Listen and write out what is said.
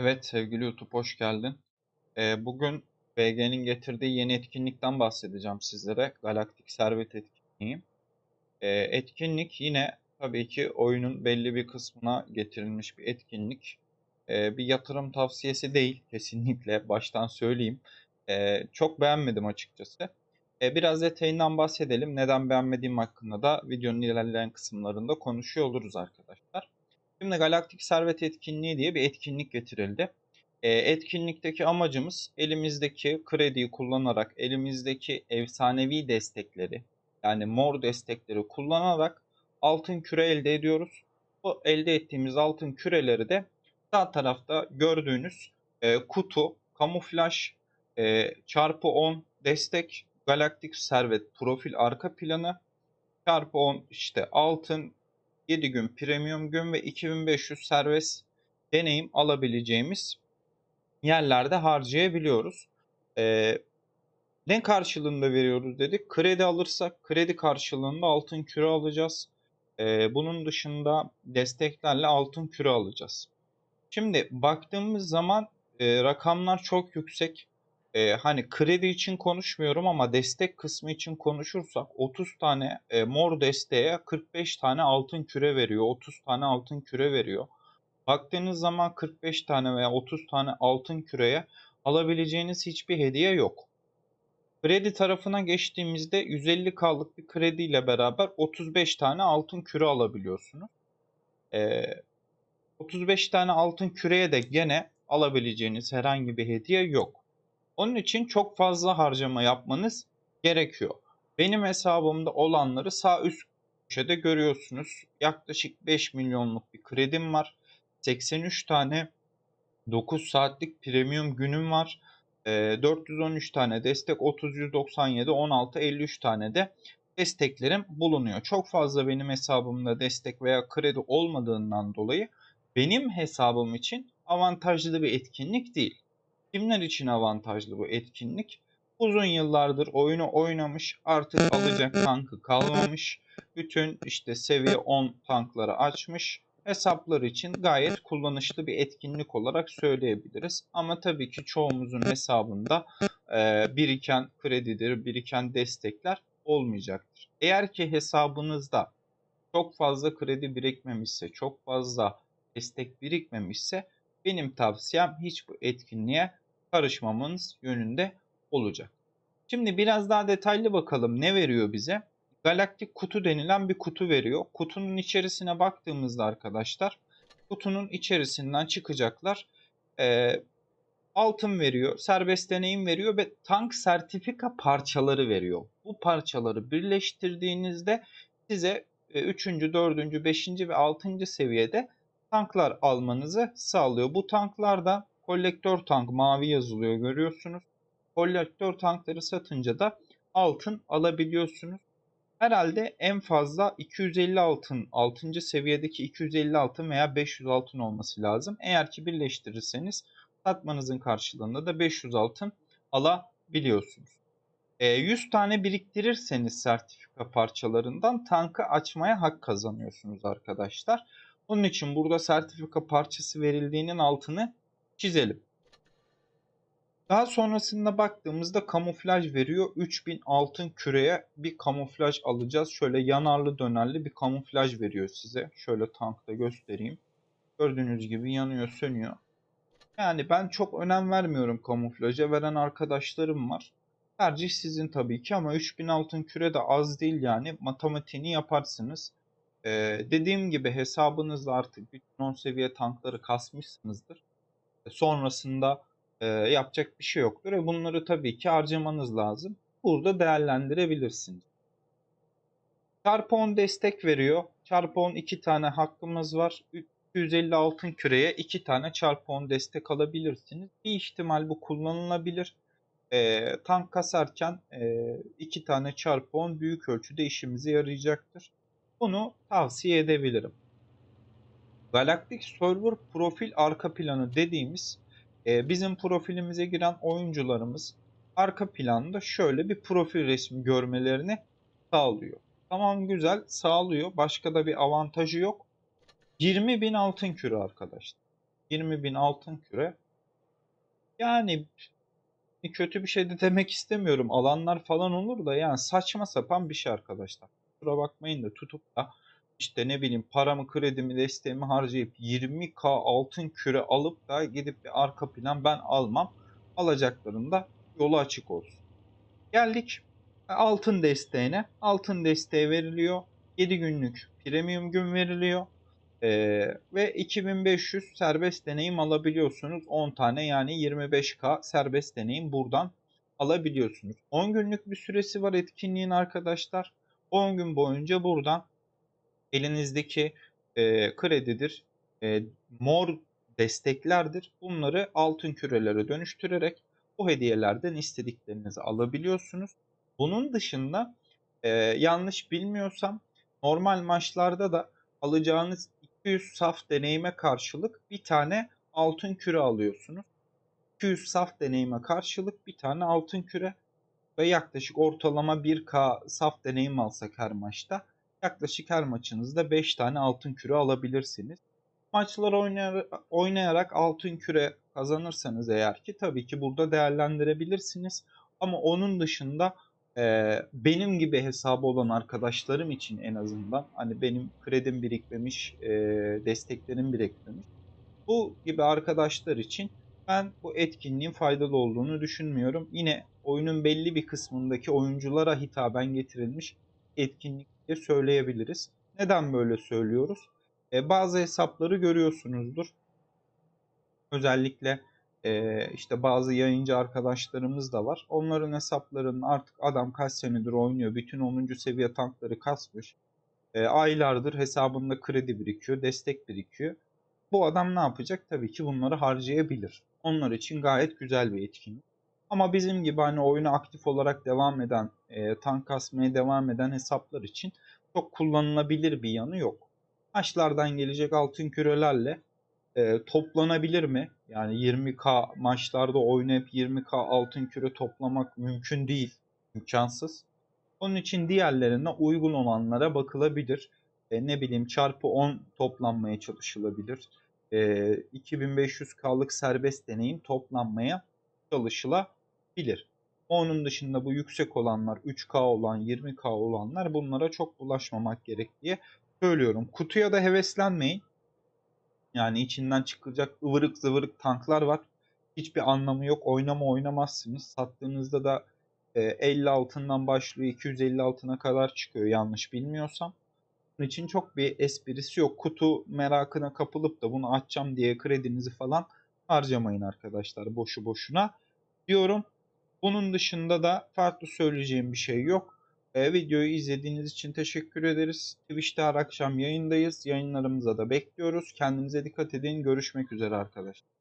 Evet sevgili YouTube hoş geldin. Ee, bugün BG'nin getirdiği yeni etkinlikten bahsedeceğim sizlere. Galaktik Servet etkinliği. Ee, etkinlik yine tabii ki oyunun belli bir kısmına getirilmiş bir etkinlik. Ee, bir yatırım tavsiyesi değil kesinlikle baştan söyleyeyim. Ee, çok beğenmedim açıkçası. Ee, biraz detayından bahsedelim. Neden beğenmediğim hakkında da videonun ilerleyen kısımlarında konuşuyor oluruz arkadaşlar. Şimdi Galaktik Servet Etkinliği diye bir etkinlik getirildi. E, etkinlikteki amacımız elimizdeki krediyi kullanarak elimizdeki efsanevi destekleri yani mor destekleri kullanarak altın küre elde ediyoruz. Bu elde ettiğimiz altın küreleri de sağ tarafta gördüğünüz e, kutu, kamuflaj, e, çarpı 10 destek, galaktik servet profil arka planı, çarpı 10 işte altın, 7 gün premium gün ve 2500 serbest deneyim alabileceğimiz yerlerde harcayabiliyoruz. Ee, ne karşılığında veriyoruz dedik. Kredi alırsak kredi karşılığında altın küre alacağız. Ee, bunun dışında desteklerle altın küre alacağız. Şimdi baktığımız zaman e, rakamlar çok yüksek. E, hani kredi için konuşmuyorum ama destek kısmı için konuşursak 30 tane e, mor desteğe 45 tane altın küre veriyor. 30 tane altın küre veriyor. Baktığınız zaman 45 tane veya 30 tane altın küreye alabileceğiniz hiçbir hediye yok. Kredi tarafına geçtiğimizde 150K'lık bir krediyle beraber 35 tane altın küre alabiliyorsunuz. Ee, 35 tane altın küreye de gene alabileceğiniz herhangi bir hediye yok. Onun için çok fazla harcama yapmanız gerekiyor. Benim hesabımda olanları sağ üst köşede görüyorsunuz. Yaklaşık 5 milyonluk bir kredim var. 83 tane 9 saatlik premium günüm var. 413 tane destek, 30 197, 16 53 tane de desteklerim bulunuyor. Çok fazla benim hesabımda destek veya kredi olmadığından dolayı benim hesabım için avantajlı bir etkinlik değil. Kimler için avantajlı bu etkinlik? Uzun yıllardır oyunu oynamış, artık alacak tankı kalmamış. Bütün işte seviye 10 tankları açmış. Hesaplar için gayet kullanışlı bir etkinlik olarak söyleyebiliriz. Ama tabii ki çoğumuzun hesabında e, biriken kredidir, biriken destekler olmayacaktır. Eğer ki hesabınızda çok fazla kredi birikmemişse, çok fazla destek birikmemişse benim tavsiyem hiç bu etkinliğe karışmamanız yönünde olacak. Şimdi biraz daha detaylı bakalım ne veriyor bize? Galaktik kutu denilen bir kutu veriyor. Kutunun içerisine baktığımızda arkadaşlar kutunun içerisinden çıkacaklar. Ee, altın veriyor, serbest deneyim veriyor ve tank sertifika parçaları veriyor. Bu parçaları birleştirdiğinizde size 3. 4. 5. ve 6. seviyede tanklar almanızı sağlıyor. Bu tanklarda kolektör tank mavi yazılıyor görüyorsunuz. Kolektör tankları satınca da altın alabiliyorsunuz. Herhalde en fazla 250 altın, 6. seviyedeki 250 altın veya 500 altın olması lazım. Eğer ki birleştirirseniz satmanızın karşılığında da 500 altın alabiliyorsunuz. 100 e, tane biriktirirseniz sertifika parçalarından tankı açmaya hak kazanıyorsunuz arkadaşlar. Onun için burada sertifika parçası verildiğinin altını çizelim. Daha sonrasında baktığımızda kamuflaj veriyor. 3000 altın küreye bir kamuflaj alacağız. Şöyle yanarlı dönerli bir kamuflaj veriyor size. Şöyle tankta göstereyim. Gördüğünüz gibi yanıyor sönüyor. Yani ben çok önem vermiyorum kamuflaja. Veren arkadaşlarım var. Tercih sizin tabii ki ama 3000 altın küre de az değil yani. Matematiğini yaparsınız. Ee, dediğim gibi hesabınızda artık bütün 10 seviye tankları kasmışsınızdır. Sonrasında e, yapacak bir şey yoktur. ve bunları tabii ki harcamanız lazım. Burada değerlendirebilirsiniz. Çarpı 10 destek veriyor. Çarpı 10 2 tane hakkımız var. 250 altın küreye 2 tane çarpı 10 destek alabilirsiniz. Bir ihtimal bu kullanılabilir. E, tank kasarken 2 e, tane çarpı 10 büyük ölçüde işimize yarayacaktır. Bunu tavsiye edebilirim. Galactic Server profil arka planı dediğimiz e, bizim profilimize giren oyuncularımız arka planda şöyle bir profil resmi görmelerini sağlıyor. Tamam güzel sağlıyor. Başka da bir avantajı yok. 20 bin altın küre arkadaşlar. 20 bin altın küre. Yani kötü bir şey de demek istemiyorum. Alanlar falan olur da yani saçma sapan bir şey arkadaşlar. Kusura bakmayın da tutup da işte ne bileyim paramı, kredimi, desteğimi harcayıp 20k altın küre alıp da gidip bir arka plan ben almam. Alacakların da yolu açık olsun. Geldik altın desteğine. Altın desteği veriliyor. 7 günlük premium gün veriliyor. Ee, ve 2500 serbest deneyim alabiliyorsunuz. 10 tane yani 25k serbest deneyim buradan alabiliyorsunuz. 10 günlük bir süresi var etkinliğin arkadaşlar. 10 gün boyunca buradan elinizdeki e, kredidir, e, mor desteklerdir. Bunları altın kürelere dönüştürerek bu hediyelerden istediklerinizi alabiliyorsunuz. Bunun dışında e, yanlış bilmiyorsam normal maçlarda da alacağınız 200 saf deneyime karşılık bir tane altın küre alıyorsunuz. 200 saf deneyime karşılık bir tane altın küre ve yaklaşık ortalama 1K saf deneyim alsak her maçta yaklaşık her maçınızda 5 tane altın küre alabilirsiniz. Maçlar oynayarak altın küre kazanırsanız eğer ki tabii ki burada değerlendirebilirsiniz. Ama onun dışında e, benim gibi hesabı olan arkadaşlarım için en azından hani benim kredim birikmemiş, e, desteklerim birikmemiş. Bu gibi arkadaşlar için ben bu etkinliğin faydalı olduğunu düşünmüyorum. Yine oyunun belli bir kısmındaki oyunculara hitaben getirilmiş etkinlik diye söyleyebiliriz. Neden böyle söylüyoruz? E, bazı hesapları görüyorsunuzdur. Özellikle e, işte bazı yayıncı arkadaşlarımız da var. Onların hesaplarının artık adam kaç senedir oynuyor. Bütün 10. seviye tankları kasmış. E, aylardır hesabında kredi birikiyor, destek birikiyor. Bu adam ne yapacak? Tabii ki bunları harcayabilir. Onlar için gayet güzel bir etkinlik. Ama bizim gibi hani oyuna aktif olarak devam eden, e, tank kasmaya devam eden hesaplar için çok kullanılabilir bir yanı yok. Maçlardan gelecek altın kürelerle e, toplanabilir mi? Yani 20k maçlarda oynayıp 20k altın küre toplamak mümkün değil. İmkansız. Onun için diğerlerine uygun olanlara bakılabilir. E, ne bileyim çarpı 10 toplanmaya çalışılabilir. E, 2500K'lık serbest deneyim toplanmaya çalışılabilir. Onun dışında bu yüksek olanlar 3K olan 20K olanlar bunlara çok bulaşmamak gerek diye söylüyorum. Kutuya da heveslenmeyin. Yani içinden çıkacak ıvırık zıvırık tanklar var. Hiçbir anlamı yok. Oynama oynamazsınız. Sattığınızda da 50 e, altından başlıyor 250 altına kadar çıkıyor yanlış bilmiyorsam. Bunun için çok bir esprisi yok. Kutu merakına kapılıp da bunu açacağım diye kredinizi falan harcamayın arkadaşlar boşu boşuna diyorum. Bunun dışında da farklı söyleyeceğim bir şey yok. E, videoyu izlediğiniz için teşekkür ederiz. Twitch'te her akşam yayındayız. Yayınlarımıza da bekliyoruz. Kendinize dikkat edin. Görüşmek üzere arkadaşlar.